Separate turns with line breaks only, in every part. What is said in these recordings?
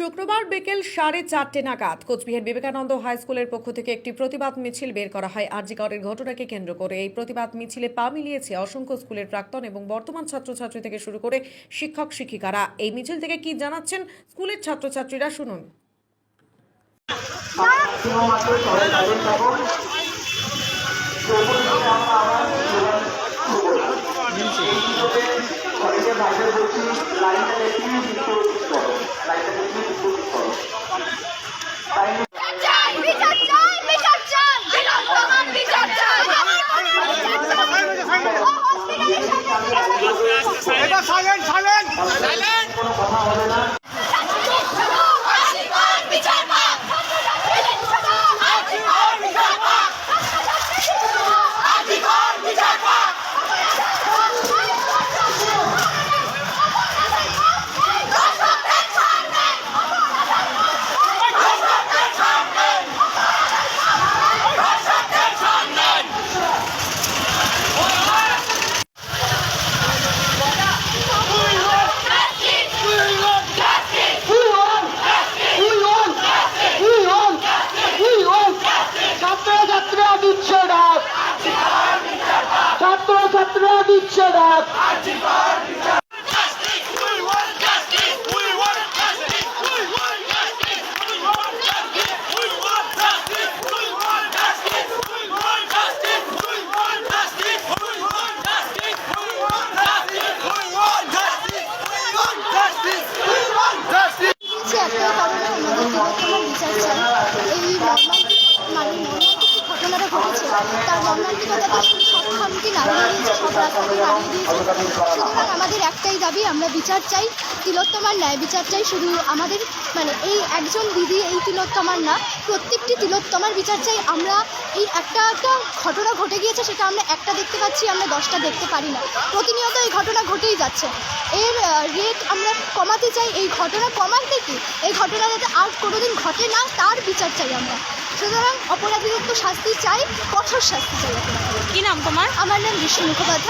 শুক্রবার বিকেল সাড়ে চারটে নাগাদ কোচবিহার বিবেকানন্দ হাই স্কুলের পক্ষ থেকে একটি প্রতিবাদ মিছিল বের করা হয়। আরজিকরের ঘটনাকে কেন্দ্র করে এই প্রতিবাদ মিছিলে পা মিলিয়েছে অসংখ্য স্কুলের প্রাক্তন এবং বর্তমান ছাত্রছাত্রী থেকে শুরু করে শিক্ষক, শিক্ষিকারা। এই মিছিল থেকে কি জানাচ্ছেন স্কুলের ছাত্রছাত্রীরা, শুনুন।
ভাষা বলছি লাইনটা দেখি দ্বিতীয় করো লাইনটা দেখি দ্বিতীয় করো
এবার সাইলেন্ট সাইলেন্ট
কোনো কথা হবে না
বিচার পাক আধিকার বিচার পাক আধিকার বিচার পাক
ছাত্রছাত্রীরা দিচ্ছে ডাক ছাত্রছাত্রীরা দিচ্ছে ডাক
দিয়েছি একটাই কারণে আমাদের বৃহত্তম বিচার চাই এই মর্মান্তিক মানে মর্মান্তিক যে ঘটনাটা ঘটেছে তার মর্মান্তিকতাকে সব খামকে দিয়েছে। সুতরাং আমাদের একটাই দাবি আমরা বিচার চাই। তিলোত্তমার ন্যায় বিচার চাই শুধু আমাদের মানে এই একজন দিদি এই তিলোত্তমার না প্রত্যেকটি তিলোত্তমার বিচার চাই। আমরা এই একটা একটা ঘটনা ঘটে গিয়েছে সেটা আমরা একটা দেখতে পাচ্ছি আমরা দশটা দেখতে পারি না। প্রতিনিয়ত এই ঘটনা ঘটেই যাচ্ছে। এর রেট আমরা কমাতে চাই। এই ঘটনা কমাতে কি? এই ঘটনা যাতে আর কোনোদিন ঘটে না তার বিচার চাই আমরা। সুতরাং অপরাধীদের তো শাস্তি চাই কঠোর শাস্তি চাই।
কি নাম তোমার?
আমার নাম ঋষি মুখোপাধ্যায়।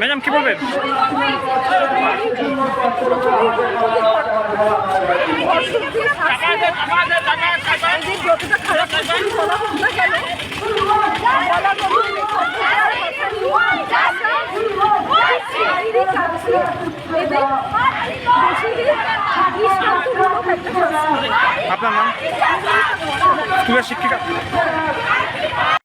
ম্যাডাম কি বলবেন? আপনার নাম? স্কুলের শিক্ষিকা।